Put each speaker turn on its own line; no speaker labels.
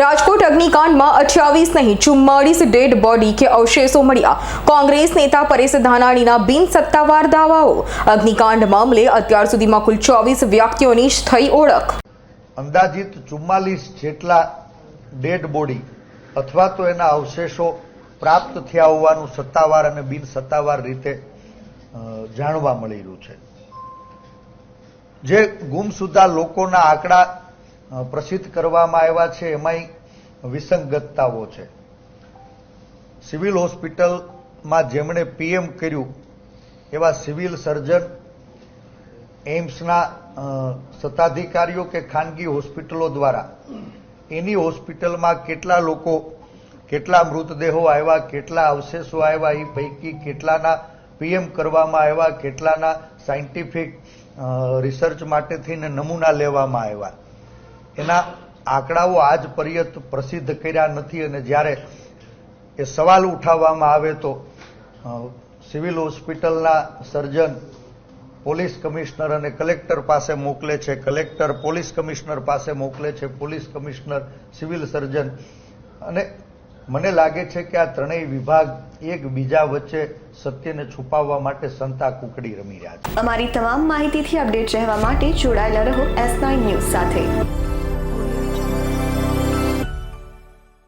રાજકોટ અગ્નિકાંડમાં અઠ્યાવીસ નહીં, ચુમ્માળીસ dead body કે અવશેષો મળ્યા. કોંગ્રેસ નેતા પરેશ ધાનાણીના બિન સત્તાવાર દાવાઓ. અગ્નિકાંડ મામલે અત્યાર સુધીમાં કુલ ચોવીસ વ્યક્તિઓની થઈ ઓળખ.
અંદાજિત ચુમ્માલીસ જેટલા ડેડ બોડી અથવા તો એના અવશેષો પ્રાપ્ત થયા હોવાનું સત્તાવાર અને બિન સત્તાવાર રીતે જાણવા મળી રહ્યું છે. જે ગુમસુદા લોકોના આંકડા પ્રસિદ્ધ કરવામાં આવ્યા છે એમાંય વિસંગતતાઓ છે. સિવિલ હોસ્પિટલમાં જેમણે પીએમ કર્યું, એવા સિવિલ સર્જન એમ્સના સત્તાધિકારીઓ કે ખાનગી હોસ્પિટલો દ્વારા એની હોસ્પિટલમાં કેટલા લોકો, કેટલા મૃતદેહો આવ્યા, કેટલા અવશેષો આવ્યા, એ પૈકી કેટલાના પીએમ કરવામાં આવ્યા, કેટલાના સાયન્ટિફિક રિસર્ચ માટેથી નમૂના લેવામાં આવ્યા. એના આંકડાઓ આજ પર્યંત પ્રસિદ્ધ કર્યા નથી અને જ્યારે એ સવાલ ઉઠાવવામાં આવે તો સિવિલ હોસ્પિટલના સર્જન, પોલીસ કમિશનર અને કલેક્ટર પાસે મોકલે છે. કલેક્ટર, પોલીસ કમિશનર પાસે મોકલે છે. Police commissioner, civil surgeon. અને મને લાગે છે કે આ ત્રણેય વિભાગ એકબીજા વચ્ચે સત્યને છુપાવવા માટે સંતા કુકડી રમી રહ્યા છે.
અમારી તમામ માહિતીથી અપડેટ રહેવા માટે જોડાયેલા રહો એસ નાઇન ન્યૂઝ સાથે.